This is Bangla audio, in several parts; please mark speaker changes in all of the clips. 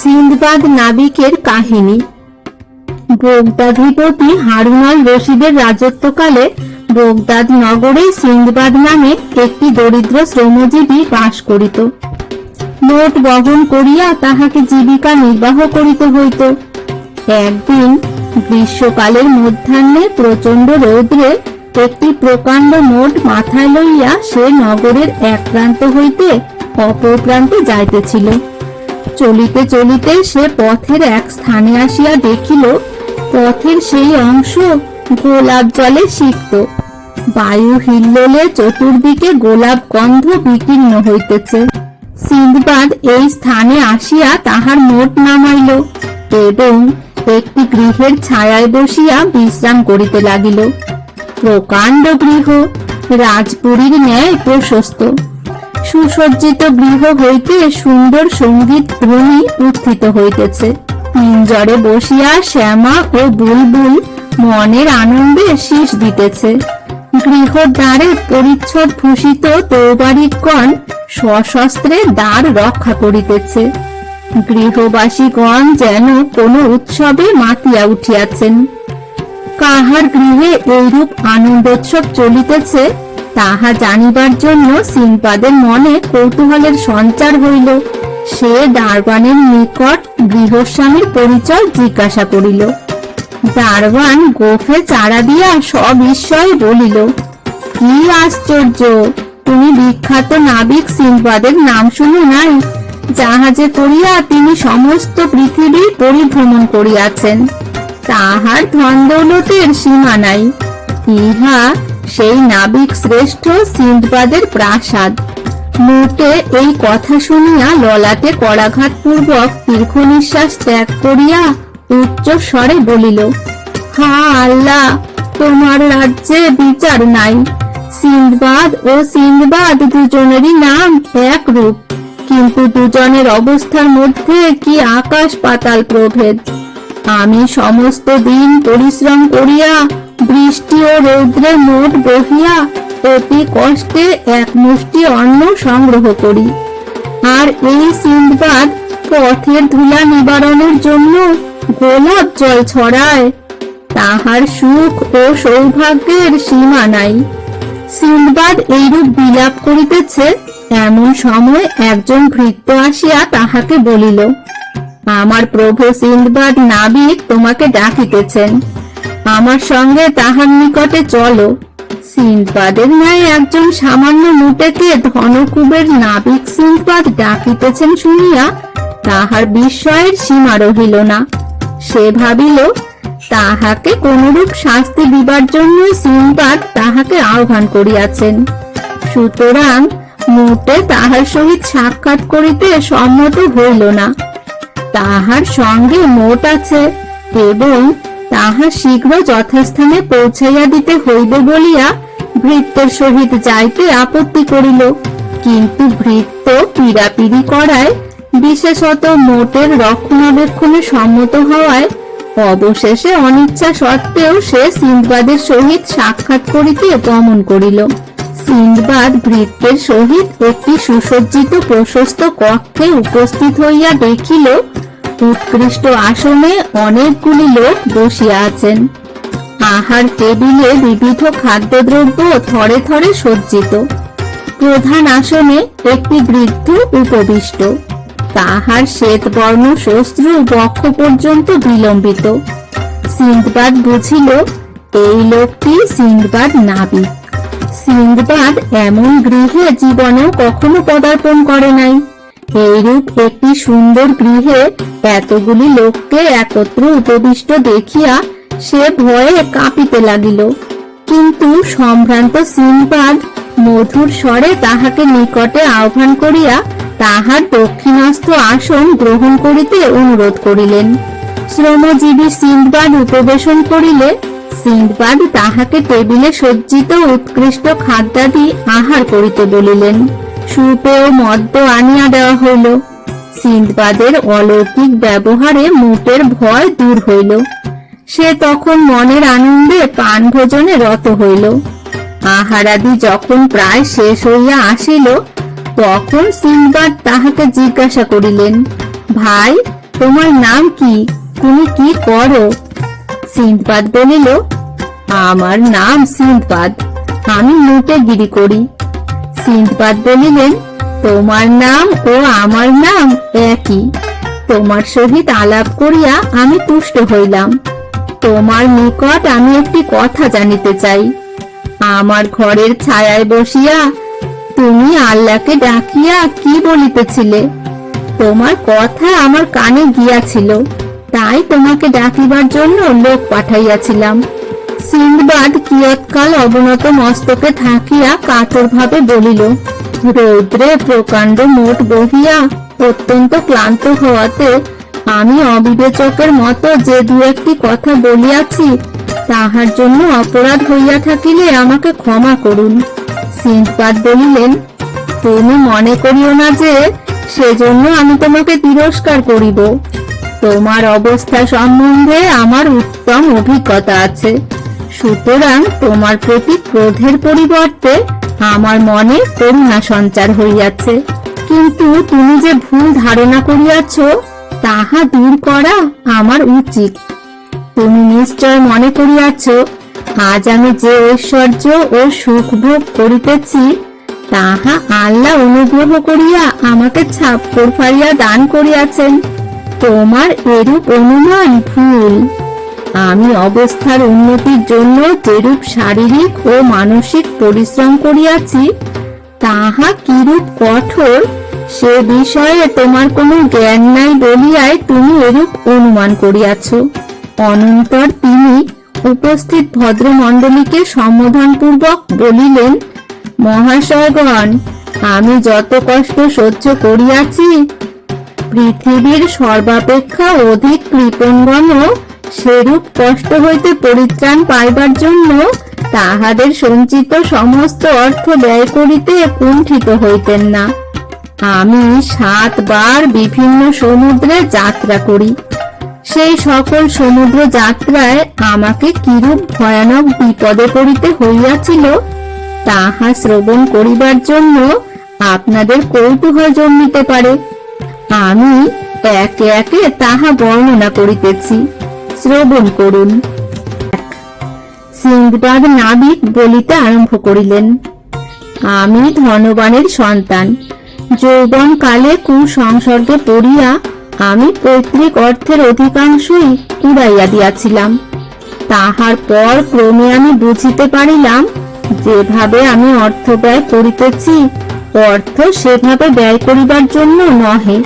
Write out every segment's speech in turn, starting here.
Speaker 1: সিন্দবাদ নাবিকের কাহিনী। বোগদাধিপতি হারুনাল রশিদের রাজত্বকালে বোগদাদ নগরে সিন্দবাদ নামে একটি দরিদ্র শ্রমজীবী বাস করিত। নোট বহন করিয়া তাহাকে জীবিকা নির্বাহ করিতে হইত। একদিন গ্রীষ্মকালের মধ্যাহ্নে প্রচণ্ড রৌদ্রে একটি প্রকাণ্ড মোট মাথায় লইয়া সে নগরের এক প্রান্ত হইতে অপর প্রান্তে যাইতেছিল। চলিতে চলিতে সে পথের এক স্থানে আসিয়া দেখিল, পথের সেই অংশ গোলাপ জলে সিক্ত। বায়ু হিল্লোলে চতুর্দিকে গোলাপ গন্ধ বিকীর্ণ হইতেছে। সিন্দবাদ এই স্থানে আসিয়া তাহার মোট নামাইল এবং একটি গৃহের ছায়ায় বসিয়া বিশ্রাম করিতে লাগিল। প্রকাণ্ড গৃহ, রাজপুরীর ন্যায় প্রশস্ত। সুসজ্জিত গৃহ হইতে সুন্দর সংগীত ধ্বনি উত্থিত হইতেছে। পিঞ্জরে বসিয়া শ্যামা ও বুলবুল মনের আনন্দে শীষ দিতেছে। গৃহদ্বারে পরিচ্ছদ ভূষিত তৌবারিকগণ সশস্ত্রে দ্বার রক্ষা করিতেছে। গৃহবাসীগণ যেন কোনো উৎসবে মাতিয়া উঠিয়াছেন। কাহার গৃহে এইরূপ আনন্দোৎসব চলিতেছে তাহা জানিবার জন্য সিনপাদের মনে কৌতূহলের সঞ্চার হইল। সে দারবানের নিকট গৃহস্বামীর পরিচয় জিজ্ঞাসা করিল। দারবান গোফে চারা দিয়া সবিস্ময়ে বলিল, কি আশ্চর্য! তুমি বিখ্যাত নাবিক সিনবাদের নাম শুনে নাই জাহাজে করিয়া তিনি সমস্ত পৃথিবী পরিভ্রমণ করিয়াছেন। তাহার ধন দৌলতের সীমা নাই। ইহা সেই নাবিক শ্রেষ্ঠ সিন্দবাদের প্রাসাদ। মোটে এই কথা শুনিয়া ললাটে করাঘাত পূর্বক দীর্ঘ নিঃশ্বাস ত্যাগ করিয়া উচ্চ স্বরে বলিল, হা আল্লাহ, তোমার রাজ্যে বিচার নাই। সিন্দবাদ ও সিন্দবাদ দুজনেরই নাম এক রূপ কিন্তু দুজনের অবস্থার মধ্যে কি আকাশ পাতাল প্রভেদ। আমি সমস্ত দিন পরিশ্রম করিয়া বৃষ্টি ও রৌদ্রে মোট বহিয়া অতি কষ্টে এক মুষ্টি অন্ন সংগ্রহ করি। আর এই সিন্দবাদ পথের ধুলা নিবারণের জন্য গোলাপ জল ছড়ায়। তাহার সুখ ও সৌভাগ্যের সীমা নাই। সিন্দবাদ এইরূপ বিলাপ করিতেছে, এমন সময় একজন ভৃত্য আসিয়া তাহাকে বলিল, আমার প্রভু সিন্দবাদ নাবিক তোমাকে ডাকিতেছেন। আমার সঙ্গে তাহার নিকটে চলো। সিন্দবাদের ন্যায় একজন সামান্য মুটেকে ধনকুবের নাবিক সিন্দবাদ ডাকিতেছেন শুনিয়া তাহার বিস্ময়ের সীমা রহিল না। সে ভাবিল, তাহাকে কোনরূপ শাস্তি দিবার জন্য সিন্দবাদ তাহাকে আহ্বান করিয়াছেন। সুতরাং মুটে তাহার সহিত সাক্ষাৎ করিতে সম্মত হইল না। তাহার সঙ্গে মোট আছে এবং তাহা শীঘ্র যথাস্থানে পৌঁছাইয়া দিতে হইবে বলিয়া ভৃত্যের সহিত যাইতে আপত্তি করিল। কিন্তু ভৃত্য পীড়াপিড়ি করায় বিশেষত মোটের রক্ষণাবেক্ষণে সম্মত হওয়ায় অবশেষে অনিচ্ছা সত্ত্বেও সে সিন্দবাদের সহিত সাক্ষাৎ করিতে গমন করিল। সিন্দবাদ ভৃত্যের সহিত একটি সুসজ্জিত প্রশস্ত কক্ষে উপস্থিত হইয়া দেখিল উৎকৃষ্ট আসনে অনেকগুলি লোক বসিয়া আছেন। আহার টেবিলে বিবিধ খাদ্যদ্রব্য থরে থরে সজ্জিত। প্রধান আসনে একটি বৃদ্ধ উপবিষ্ট। তাহার শ্বেত বর্ণ শস্ত্রু বক্ষ পর্যন্ত বিলম্বিত। সিন্দবাদ বুঝিল, এই লোকটি সিন্দবাদ নাবিক। সিন্দবাদ এমন গৃহে জীবনেও কখনো পদার্পণ করে নাই। এইরূপ একটি সুন্দর গৃহে এতগুলি লোককে একত্র উপবিষ্ট দেখিয়া সে ভয়ে কাঁপিতে লাগিল। কিন্তু সম্ভ্রান্ত সিনবাদ মধুর স্বরে তাহাকে নিকটে আহ্বান করিয়া তাহার দক্ষিণস্থ আসন গ্রহণ করিতে অনুরোধ করিলেন। শ্রমজীবী সিন্দবাদ উপবেশন করিলে সিন্দবাদ তাহাকে টেবিলে সজ্জিত উৎকৃষ্ট খাদ্যাদি আহার করিতে বলিলেন। সুপেয় মদ্য আনিয়া দেওয়া হইল। সিন্দবাদের অলৌকিক ব্যবহারে মোটের ভয় দূর হইল। সে তখন মনের আনন্দে পান ভোজনে রত হইল। আহারাদি যখন প্রায় শেষ হইয়া আসিল, তখন সিন্দবাদ তাহাকে জিজ্ঞাসা করিলেন, ভাই, তোমার নাম কি? তুমি কি করো? সিন্দবাদ বলিল, আমার নাম সিন্দবাদ আমি মুটে গিরি করি। সিন্দবাদ বলিলেন, তোমার নাম ও আমার নাম একই। তোমার সহিত আলাপ করিয়া আমি তুষ্ট হইলাম। তোমার নিকট আমি একটি কথা জানিতে চাই। আমার ঘরের ছায়ায় বসিয়া তুমি আল্লাহকে ডাকিয়া কি বলিতেছিলে? তোমার কথা আমার কানে গিয়াছিল, তাই তোমাকে ডাকিবার জন্য লোক পাঠাইয়াছিলাম। সিন্দবাদ কিয়ৎকাল অবনত মস্তকে থাকিয়া কাতর ভাবে বলিল, রৌদ্রে প্রকাণ্ড মোট বহিয়া, অত্যন্ত ক্লান্ত হওয়াতে আমি অবিবেচকের মতো যে দু একটি কথা বলিয়াছি, তাহার জন্য অপরাধ হইয়া থাকিলে আমাকে ক্ষমা করুন। সিন্দবাদ বলিলেন, তুমি মনে করিও না যে সেজন্য আমি তোমাকে তিরস্কার করিব। তোমার অবস্থা সম্বন্ধে আমার উত্তম অভিজ্ঞতা আছে। সুতরাং তোমার প্রতি ক্রোধের পরিবর্তে আমার মনে করুণা সঞ্চার হইয়াছে। কিন্তু তুমি যে ভুল ধারণা করিয়াছ, তাহা দূর করা আমার উচিত। তুমি নিশ্চয় মনে করিয়াছ, আজ আমি যে ঐশ্বর্য ও সুখ ভোগ করিতেছি, তাহা আল্লাহ অনুগ্রহ করিয়া আমাকে ছাপ্পর ফাড়িয়া দান করিয়াছেন। তোমার এরূপ অনুমান ভুল। আমি অবস্থার উন্নতির জন্য যেরূপ শারীরিক ও মানসিক পরিশ্রম করিয়াছি, তাহা কিরূপ কঠোর, সে বিষয়ে তোমার কোনো জ্ঞান নাই বলিয়াই তুমি এরূপ অনুমান করিয়াছ। অনন্তর তিনি উপস্থিত ভদ্রমণ্ডলীকে সম্বোধনপূর্বক বলিলেন, মহাশয়গণ, আমি যত কষ্ট সহ্য করিয়াছি, পৃথিবীর সর্বাপেক্ষা অধিক কৃপণগণও সেরূপ কষ্ট হইতে পরিত্রাণ পাইবার জন্য তাহাদের সঞ্চিত সমস্ত অর্থ ব্যয় করিতে কুণ্ঠিত হইতেন না। আমি সাতবার বিভিন্ন সমুদ্রে যাত্রা করি। সেই সকল সমুদ্র যাত্রায় আমাকে কিরূপ ভয়ানক বিপদে পড়িতে হইয়াছিল, তাহা শ্রবণ করিবার জন্য আপনাদের কৌতূহল জন্মিতে পারে। আমি একে একে তাহা বর্ণনা করিতেছি। শ্রবণ করুন। সিংহবাদ নাবিক বলিতে আরম্ভ করিলেন, আমি ধনবানের সন্তান যৌবন কালে কুসংসর্গে পড়িয়া আমি পৈতৃক অর্থের অধিকাংশই উড়াইয়া দিয়াছিলাম। তাহার পর ক্রমে আমি বুঝিতে পারিলাম, যেভাবে আমি অর্থ ব্যয় করিতেছি, অর্থ সেভাবে ব্যয় করিবার জন্য নহে।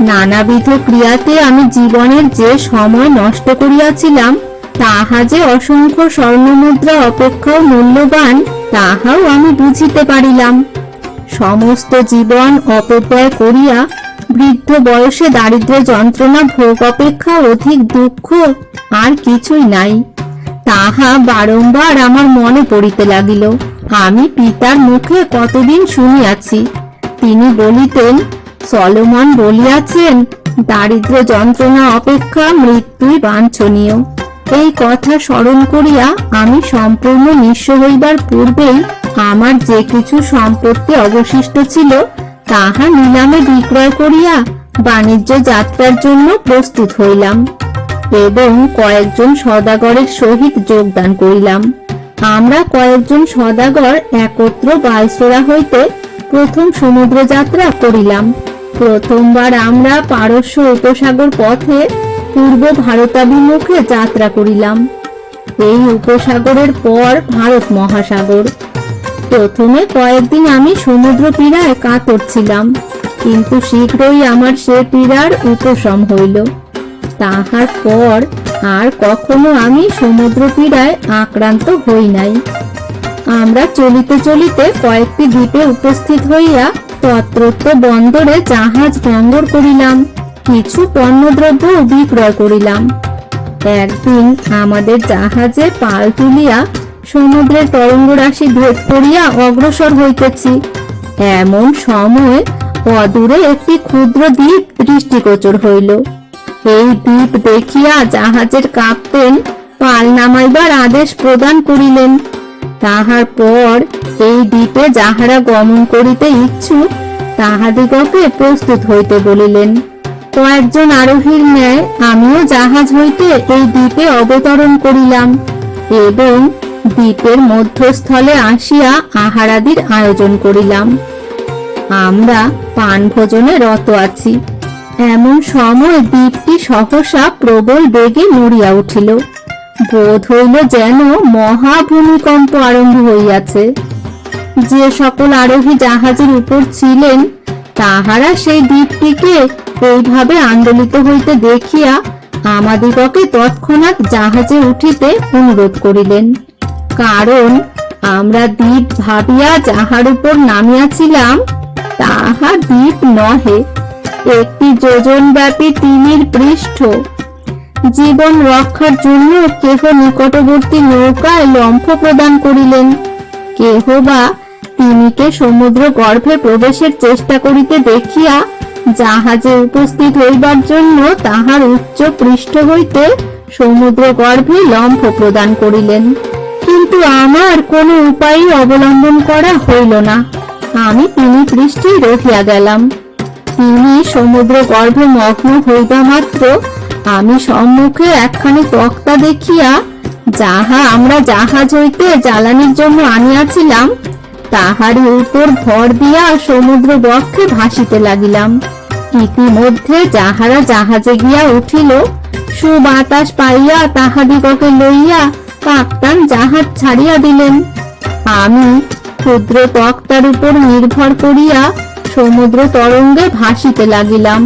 Speaker 1: নানাবিধ ক্রিয়াতে আমি জীবনের যে সময় নষ্ট করিয়াছিলাম, তাহা যে অসংখ্য স্বর্ণমুদ্রা অপেক্ষাও মূল্যবান, তাহাও আমি বুঝিতে পারিলাম। সমস্ত জীবন অপব্যয় করিয়া বৃদ্ধ বয়সে দারিদ্র যন্ত্রণা ভোগ অপেক্ষা অধিক দুঃখ আর কিছুই নাই। তাহা বারংবার আমার মনে পড়িতে লাগিল। আমি পিতার মুখে কতদিন শুনিয়াছি। তিনি বলিতেন সলোমন বলিয়াছেন, দারিদ্র যন্ত্রণা অপেক্ষা মৃত্যুই বাঞ্ছনীয়। এই কথা স্মরণ করিয়া আমি সম্পূর্ণ নিঃস্ব হইবার পূর্বেই আমার যে কিছু সম্পত্তি অবশিষ্ট ছিল, তাহা নিলামে বিক্রয় করিয়া বাণিজ্য যাত্রার জন্য প্রস্তুত হইলাম এবং কয়েকজন সদাগরের সহিত যোগদান করিলাম। আমরা কয়েকজন সদাগর একত্র বালসোরা হইতে প্রথম সমুদ্র যাত্রা করিলাম। প্রথমবার আমরা পারস্য উপসাগর পথে পূর্ব ভারতাভিমুখে যাত্রা করিলাম। এই উপসাগরের পর ভারত মহাসাগর। প্রথমে কয়েকদিন আমি সমুদ্র পীড়ায় কাতর ছিলাম, কিন্তু শীঘ্রই আমার সে পীড়ার উপশম হইল। তাহার পর আর কখনো আমি সমুদ্র পীড়ায় আক্রান্ত হই নাই। আমরা চলিতে চলিতে কয়েকটি দ্বীপে উপস্থিত হইয়া তত্রত্ব বন্দরে জাহাজ বন্দর করিলাম, কিছু পণ্যদ্রব্য বিক্রয় করিলাম। একদিন আমাদের জাহাজে পাল তুলিয়া সমুদ্রের তরঙ্গ রাশি ভেদ করিয়া অগ্রসর হইতেছি। এমন সময় অদূরে একটি ক্ষুদ্র দ্বীপ দৃষ্টিগোচর হইল। এই দ্বীপ দেখিয়া জাহাজের কাপ্তেন পাল নামাইবার আদেশ প্রদান করিলেন। তাহার পর এই দ্বীপে যাহারা গমন করিতে ইচ্ছুক, তাহাদিগকে প্রস্তুত হইতে বলিলেন, কয়েকজন আরোহীর ন্যায় আমিও জাহাজ হইতে এই দ্বীপে অবতরণ করিলাম এবং দ্বীপের মধ্যস্থলে আসিয়া আহারাদির আয়োজন করিলাম। আমরা পানভোজনে রত আছি। এমন সময় দ্বীপটি সহসা প্রবল বেগে নড়িয়া উঠিল। বোধ হইল যেন মহাভূমিকম্প আরম্ভ হইয়াছে। যে সকল আরোহী জাহাজের উপর ছিলেন, তাহারা সেই দ্বীপটিকে এইভাবে আন্দোলিত হইতে দেখিয়া আমাদিগকে তৎক্ষণাৎ জাহাজে উঠিতে অনুরোধ করিলেন। কারণ আমরা দ্বীপ ভাবিয়া যাহার উপর নামিয়াছিলাম, তাহা দ্বীপ নহে, একটি যোজন ব্যাপী তিমির পৃষ্ঠ। জীবন রক্ষার জন্য কেহ নিকটবর্তী নৌকায় লম্ফ প্রদান করিলেন। কেহ বা তিমিকে সমুদ্র গর্ভে প্রবেশের চেষ্টা করিতে দেখিয়া জাহাজে উপস্থিত হইবার জন্য তাহার উচ্চ পৃষ্ঠ হইতে সমুদ্র গর্ভে লম্ফ প্রদান করিলেন। কিন্তু আমার কোনো উপায়ই অবলম্বন করা হইল না। আমি তিনি পৃষ্ঠেই রহিয়া গেলাম। তিনি সমুদ্র গর্ভে মগ্ন হইবা মাত্র আমি সম্মুখে একখানি তক্তা দেখিয়া যাহা আমরা জাহাজ হইতে জ্বালানির জন্য আনিয়াছিলাম, তাহারই উপর ভর দিয়া সমুদ্র বক্ষে ভাসিতে লাগিলাম। ইতিমধ্যে যাহারা জাহাজে গিয়া উঠিল, সুবাতাস পাইয়া তাহাদিগকে লইয়া কাপ্তান জাহাজ ছাড়িয়া দিলেন। আমি ক্ষুদ্র তক্তার উপর নির্ভর করিয়া সমুদ্র তরঙ্গে ভাসিতে লাগিলাম।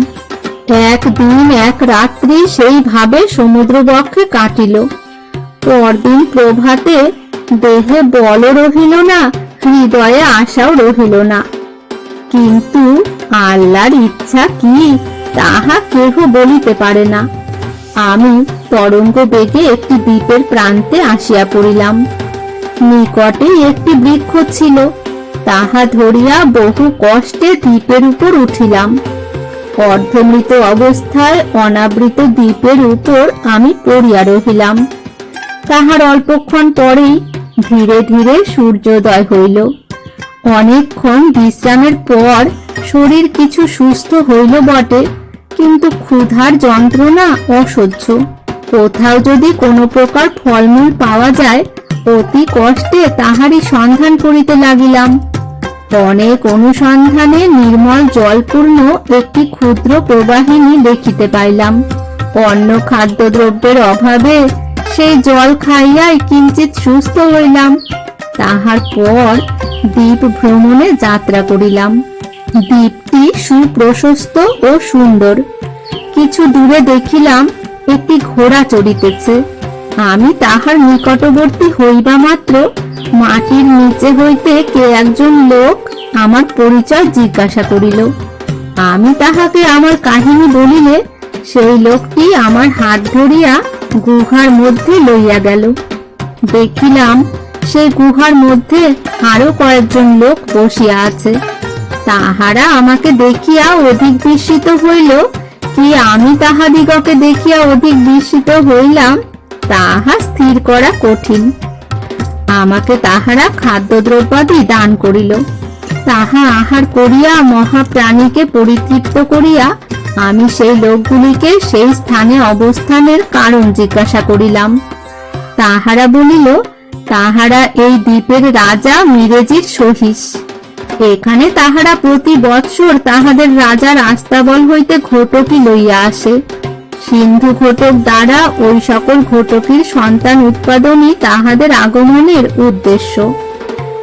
Speaker 1: একদিন এক রাত্রি সেইভাবে সমুদ্র বক্ষে কাটিল। পরদিন প্রভাতে দেহে বল রহিল না, হৃদয়ে আশাও রহিল না। কিন্তু আল্লাহর ইচ্ছা কি, তাহা কেহ বলিতে পারে না। আমি তরঙ্গ বেগে একটি দ্বীপের প্রান্তে আসিয়া পড়িলাম। নিকটে একটি বৃক্ষ ছিল, তাহা ধরিয়া বহু কষ্টে দ্বীপের উপর উঠিলাম। অর্ধমৃত অবস্থায় অনাবৃত দ্বীপের উপর আমি পড়িয়া রহিলাম। তাহার অল্পক্ষণ পরেই ধীরে ধীরে সূর্যোদয় হইল। অনেকক্ষণ বিশ্রামের পর শরীর কিছু সুস্থ হইল বটে, কিন্তু ক্ষুধার যন্ত্রণা অসহ্য। কোথাও যদি কোনো প্রকার ফলমূল পাওয়া যায়, অতি কষ্টে তাহারই সন্ধান করিতে লাগিলাম। অনেক অনুসন্ধানে নির্মল জলপূর্ণ একটি ক্ষুদ্র প্রবাহিনী দেখিতে পাইলাম। অন্য খাদ্যদ্রব্যের অভাবে সেই জল খাইয়াই কিঞ্চিত সুস্থ হইলাম। তাহার পর দ্বীপ ভ্রমণে যাত্রা করিলাম। দ্বীপটি সুপ্রশস্ত ও সুন্দর। কিছু দূরে দেখিলাম একটি ঘোড়া চড়িতেছে। আমি তাহার নিকটবর্তী হইবা মাত্র, মাটির নিচে হইতে কে একজন লোক আমার পরিচয় জিজ্ঞাসা করিল। আমি তাহাকে আমার কাহিনী বলিলে, সেই লোকটি আমার হাত ধরিয়া গুহার মধ্যে লইয়া গেল। দেখিলাম, সেই গুহার মধ্যে আরও কয়েকজন লোক বসিয়া আছে। তাহারা আমাকে দেখিয়া অধিক বিস্মিত হইল, কি আমি তাহাদিগকে দেখিয়া অধিক বিস্মিত হইলাম? তাহা স্থির করা কঠিন। আমাকে তাহারা খাদ্যদ্রব্যাদি দান করিল। তাহা আহার করিয়া মহাপ্রাণীকে পরিতৃপ্ত করিয়া আমি সেই লোকগুলিকে সেই স্থানে অবস্থানের কারণ জিজ্ঞাসা করিলাম। তাহারা বলিল, তাহারা এই দ্বীপের রাজা মিরেজির সহিস এখানে তাহারা প্রতি বৎসর তাহাদের রাজার আস্তাবল হইতে ঘটকি লইয়া আসে। সিন্ধু ঘটক দ্বারা ওই সকল ঘটকির সন্তান উৎপাদনই তাহাদের আগমনের উদ্দেশ্য।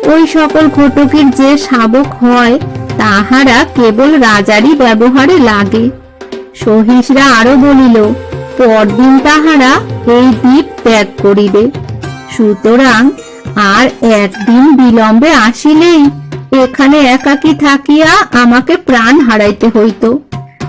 Speaker 1: ওই সকল ঘটকির যে শাবক হয়, তাহারা কেবল রাজারই ব্যবহারে লাগে। সহিসরা আরও বলিল, পরদিন তাহারা এই দ্বীপ ত্যাগ করিবে। সুতরাং আর একদিন বিলম্বে আসিলেই এখানে একাকী থাকিয়া আমাকে প্রাণ হারাইতে হইত।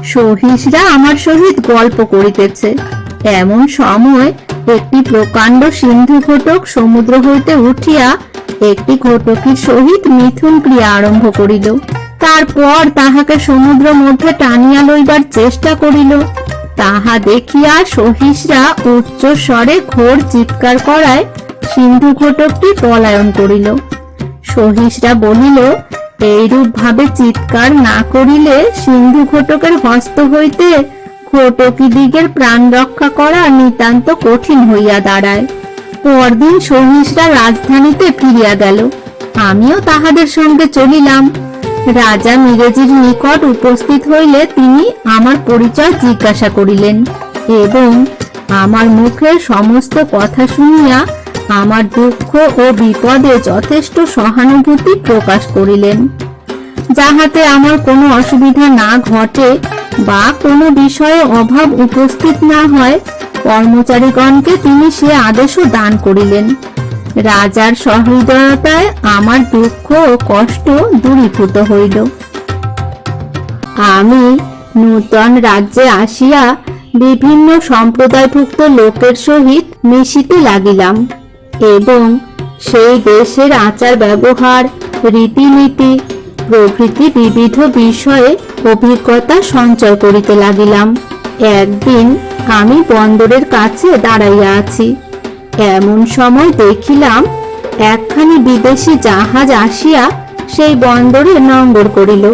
Speaker 1: সহিসরা আমার সহিত গল্প করিতেছে। এমন সময় একটি প্রকাণ্ড সিন্ধু ঘটক সমুদ্র হইতে উঠিয়া একটি ঘটকের সহিত মিথুন ক্রিয়া আরম্ভ করিল। তারপর তাহাকে সমুদ্র মধ্যে টানিয়া লইবার চেষ্টা করিল। তাহা দেখিয়া সহিসরা উচ্চ স্বরে ঘোর চিৎকার করায় সিন্ধু ঘটকটি পলায়ন করিল। সহিসরা বলিল এইরূপ ভাবে চিৎকার না করিলে সিন্ধু ঘটকের হস্ত হইতে ঘটকি দিগের প্রাণ রক্ষা করা নিতান্ত কঠিন হইয়া দাঁড়ায়। পরদিন সহিসরা রাজধানীতে ফিরিয়া গেল। আমিও তাহাদের সঙ্গে চলিলাম। রাজা মিরেজির নিকট উপস্থিত হইলে তিনি আমার পরিচয় জিজ্ঞাসা করিলেন এবং আমার মুখের সমস্ত কথা শুনিয়া আমার দুঃখ ও বিপদে যথেষ্ট সহানুভূতি প্রকাশ করিলেন। যাহাতে আমার কোনো অসুবিধা না ঘটে বা কোনো বিষয়ে অভাব উপস্থিত না হয়, কর্মচারীগণকে তিনি সে আদেশও দান করিলেন। রাজার সহৃদয়তায় আমার দুঃখ ও কষ্ট দূরীভূত হইল। আমি নূতন রাজ্যে আসিয়া বিভিন্ন সম্প্রদায়ভুক্ত লোকের সহিত মিশিতে লাগিলাম। এবং সেই দেশের আচার ব্যবহার, রীতিনীতি, প্রভৃতি বিবিধ বিষয়ে অভিজ্ঞতা সঞ্চয় করিতে লাগিলাম। একদিন আমি বন্দরের কাছে দাঁড়াইয়া আছি। এমন সময় দেখিলাম একখানি বিদেশি জাহাজ আসিয়া সেই বন্দরে নঙ্গর করিল।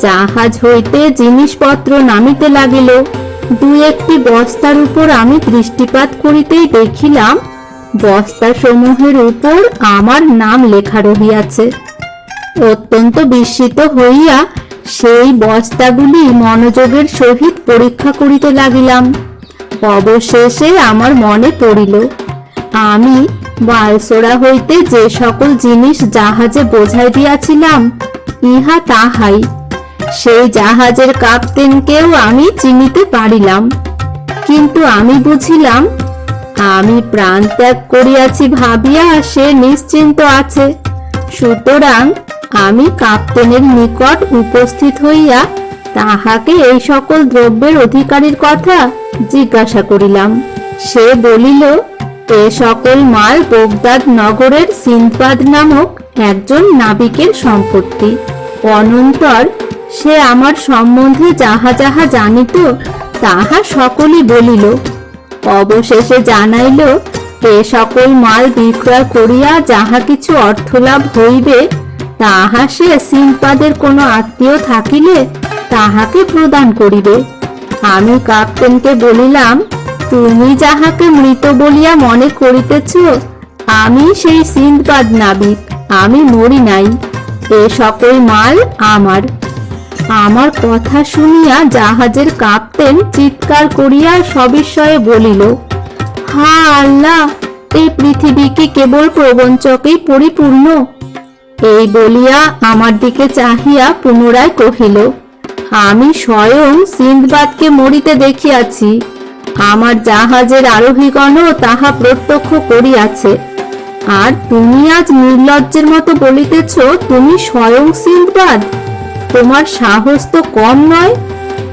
Speaker 1: জাহাজ হইতে জিনিসপত্র নামিতে লাগিল। দু একটি বস্তার উপর আমি দৃষ্টিপাত করিতেই দেখিলাম বস্তা সমূহের উপর আমার নাম লেখা রহিয়াছে। অত্যন্ত বিস্মিত হইয়া সেই বস্তাগুলি মনোযোগের সহিত পরীক্ষা করিতে লাগিলাম। অবশেষে আমার মনে পড়িল, আমি বালসোরা হইতে যে সকল জিনিস জাহাজে বোঝাই দিয়াছিলাম, ইহা তাহাই। সেই জাহাজের কাপ্তেনকেও আমি চিনিতে পারিলাম। কিন্তু আমি বুঝিলাম আমি প্রাণ ত্যাগ করিয়াছি ভাবিয়া, সে নিশ্চিন্ত আছে। সুতরাং আমি কাপ্তেনের নিকট উপস্থিত হইয়া তাহাকে এই সকল দ্রব্যের অধিকারীর কথা জিজ্ঞাসা করিলাম। সে বলিল, এ সকল মাল বোগদাদ নগরের সিনবাদ নামক একজন নাবিকের সম্পত্তি। অনন্তর সে আমার সম্বন্ধে যাহা যাহা জানিত, তাহা সকলই বলিল। অবশেষে জানাইল এ সকল মাল বিক্রয় করিয়া যাহা কিছু অর্থলাভ হইবে, তাহা সে সিনপাদের কোনো আত্মীয় থাকিলে তাহাকে প্রদান করিবে। আমি কাপ্তেনকে বলিলাম, তুমি যাহাকে মৃত বলিয়া মনে করিতেছ, আমি সেই সিন্দবাদ নাবিক, আমি মরি নাই, এ সকল মাল আমার। আমার কথা শুনিয়া জাহাজের কাপ্তেন চিৎকার করিয়া সবিস্ময়ে বলিল, হা আল্লাহ, এই পৃথিবী কি কেবল প্রবঞ্চকেই পরিপূর্ণ? এই বলিয়া আমার দিকে চাহিয়া পুনরায় কহিল, আমি স্বয়ং সিন্দবাদকে মরিতে দেখিয়াছি। আমার জাহাজের আরোহীগণও তাহা প্রত্যক্ষ করিয়াছে। আর তুমি আজ নির্লজ্জের মতো বলিতেছ, তুমি স্বয়ং সিন্দবাদ? তোমার সাহস তো কম নয়।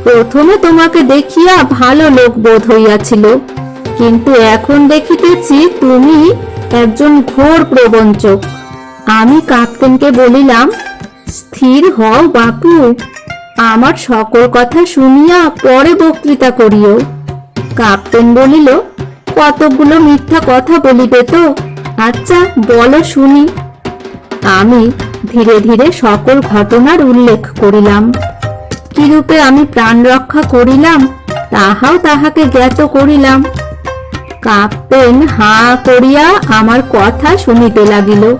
Speaker 1: প্রথমে তোমাকে দেখিয়া ভালো লোক বোধ হইয়াছিল। কিন্তু এখন দেখিতেছি তুমি একজন ঘোর প্রবঞ্চক। আমি কাপ্তেনকে বলিলাম, স্থির হও বাপু, আমার সকল কথা শুনিয়া পরে বক্তৃতা করিও। কাপ্তেন বলিল কতগুলো মিথ্যা কথা বলিবে তো? আচ্ছা বলো শুনি। আমি ধীরে ধীরে সকল ঘটনার উল্লেখ করিলাম। কিরূপে আমি প্রাণ রক্ষা করিলাম, তাহাও তাহাকে জ্ঞাত করিলাম। কাপ্তেন হা করিয়া আমার কথা শুনিতে লাগিল।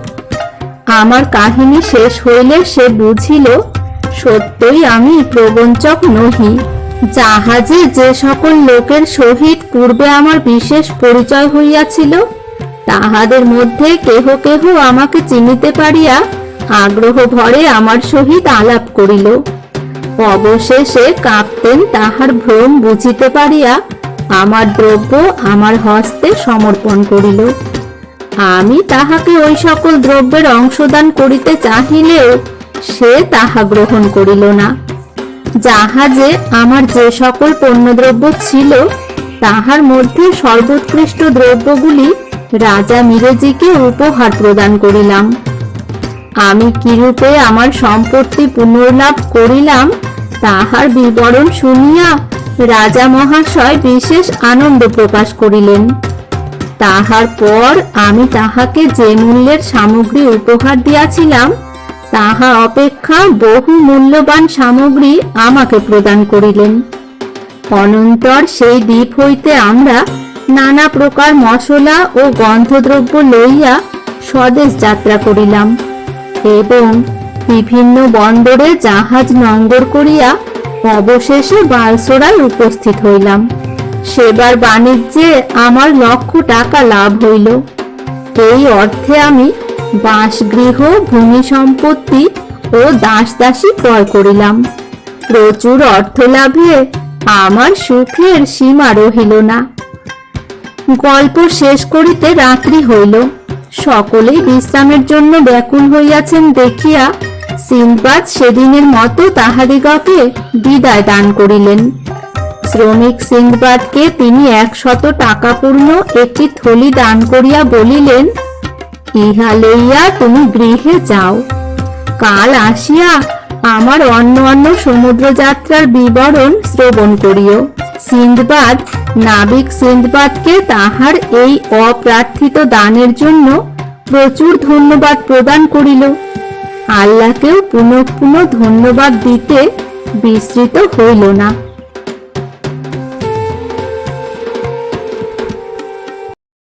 Speaker 1: আমার কাহিনী শেষ হইলে সে বুঝিল, সত্যই আমি প্রবঞ্চক নহি। জাহাজে যে সকল লোকের সহিত পূর্বে আমার বিশেষ পরিচয় হইয়াছিল তাহাদের মধ্যে কেহ কেহ আমাকে চিনিতে পারিয়া আগ্রহ ভরে আমার সহিত আলাপ করিল। অবশেষে কাপ্তেন তাহার ভ্রম বুঝিতে পারিয়া আমার দ্রব্য আমার হস্তে সমর্পণ করিল। আমি তাহাকে ওই সকল দ্রব্যের অংশদান করিতে চাহিলেও সে তাহা গ্রহণ করিল না। জাহাজে আমার যে সকল পণ্যদ্রব্য ছিল, তাহার মধ্যে সর্বোৎকৃষ্ট দ্রব্যগুলি রাজা মিরেজিকে উপহার প্রদান করিলাম। আমি কিরূপে আমার সম্পত্তি পুনর্লাভ করিলাম, তাহার বিবরণ শুনিয়া রাজা মহাশয় বিশেষ আনন্দ প্রকাশ করিলেন। তাহার পর আমি তাহাকে যে মূল্যের সামগ্রী উপহার দিয়াছিলাম, তাহা অপেক্ষা বহু মূল্যবান সামগ্রী আমাকে প্রদান করিলেন। অনন্তর সেই দ্বীপ হইতে আমরা নানা প্রকার মশলা ও গন্ধদ্রব্য লইয়া স্বদেশ যাত্রা করিলাম এবং বিভিন্ন বন্দরে জাহাজ নঙ্গর করিয়া অবশেষে বালসোরায় উপস্থিত হইলাম। সেবার বাণিজ্যে আমার লক্ষ টাকা লাভ হইল। এই অর্থে আমি বাসগৃহ ভূমি সম্পত্তি ও দাস দাসী ক্রয় করিলাম। প্রচুর অর্থ লাভে আমার সুখের সীমা রহিল না। গল্প শেষ করিতে রাত্রি হইল। সকলেই বিশ্রামের জন্য ব্যাকুল হইয়াছেন দেখিয়া সিনবাদ সেদিনের মতো তাহাদিগকে বিদায় দান করিলেন। শ্রমিক সিংবাদকে তিনি একশত টাকা পূর্ণ একটি থলি দান করিয়া বলিলেন, ইহা লইয়া তুমি গৃহে যাও। কাল আসিয়া আমার অন্য অন্য সমুদ্র যাত্রার বিবরণ শ্রবণ করিও। সিন্দবাদ নাবিক সিন্দবাদকে তাহার এই অপ্রার্থিত দানের জন্য প্রচুর ধন্যবাদ প্রদান করিল। আল্লাহকেও পুনঃ পুনঃ ধন্যবাদ দিতে বিস্তৃত হইল না।